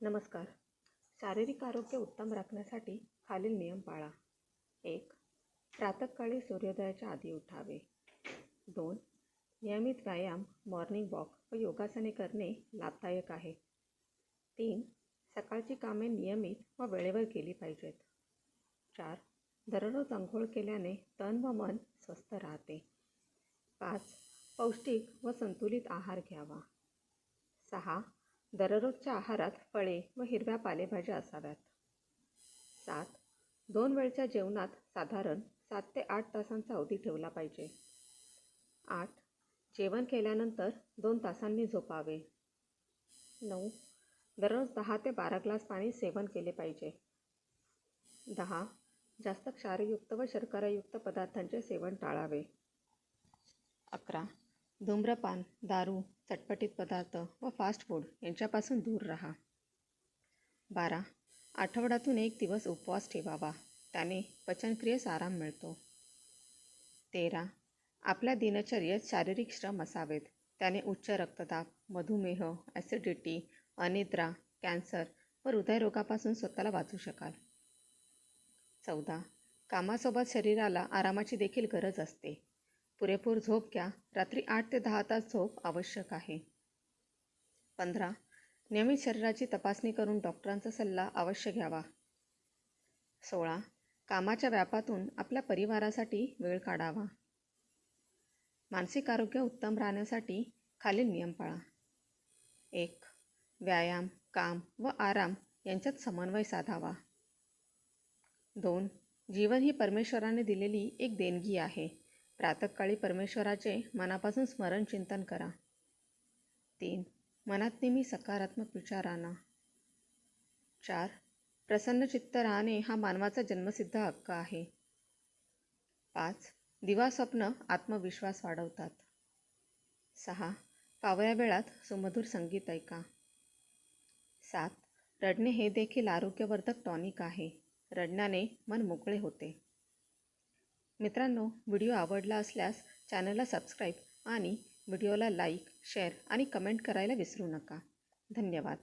नमस्कार. शारीरिक आरोग्य उत्तम राखण्यासाठी खालील नियम पाळा. एक प्रातःकाळी सूर्योदयाच्या आधी उठावे. दोन नियमित व्यायाम मॉर्निंग वॉक व योगासने करणे लाभदायक आहे. तीन सकाळची कामे नियमित व वेळेवर केली पाहिजेत. चार दररोज अंघोळ केल्याने तन व मन स्वस्थ राहते. पाच पौष्टिक व संतुलित आहार घ्यावा. सहा दररोजच्या आहारात फळे व हिरव्या पालेभाज्या असाव्यात. सात दोन वेळच्या जेवणात साधारण सात ते आठ तासांचा अवधी ठेवला पाहिजे. आठ जेवण केल्यानंतर दोन तासांनी झोपावे. नऊ दररोज दहा ते बारा ग्लास पाणी सेवन केले पाहिजे. दहा जास्त क्षारयुक्त व शर्करायुक्त पदार्थांचे सेवन टाळावे. अकरा धूम्रपान दारू चटपटीत पदार्थ व फास्ट फूड यांच्यापासून दूर राहा. बारा. आठवड्यातून एक दिवस उपवास ठेवावा. त्याने पचनक्रियेस आराम मिळतो. तेरा. आपल्या दिनचर्येत शारीरिक श्रम असावेत. त्याने उच्च रक्तदाब मधुमेह ॲसिडिटी अनिद्रा कॅन्सर व हृदयरोगापासून स्वतःला वाचू शकाल. चौदा. कामासोबत शरीराला आरामाची देखील गरज असते. पुरेपूर झोप घ्या. रात्री आठ ते दहा तास झोप आवश्यक आहे. पंधरा. नियमित शरीराची तपासणी करून डॉक्टरांचा सल्ला अवश्य घ्यावा. सोळा. कामाच्या व्यापातून आपल्या परिवारासाठी वेळ काढावा. मानसिक आरोग्य उत्तम राहण्यासाठी खालील नियम पाळा. एक. व्यायाम काम व आराम यांच्यात समन्वय साधावा. दोन. जीवन ही परमेश्वराने दिलेली एक देणगी आहे. प्रातःकाळी परमेश्वराचे मनापासून स्मरण चिंतन करा. तीन मनात नेहमी सकारात्मक विचार आणा. चार प्रसन्न चित्त राहणे हा मानवाचा जन्मसिद्ध हक्क आहे. पाच दिवा स्वप्न आत्मविश्वास वाढवतात. सहा फावल्या वेळात सुमधुर संगीत ऐका. सात रडणे हे देखील आरोग्यवर्धक टॉनिक आहे. रडण्याने मन मोकळे होते. मित्रांनो व्हिडिओ आवडला असल्यास चॅनलला सबस्क्राईब आणि व्हिडिओला लाईक शेअर आणि कमेंट करायला विसरू नका. धन्यवाद.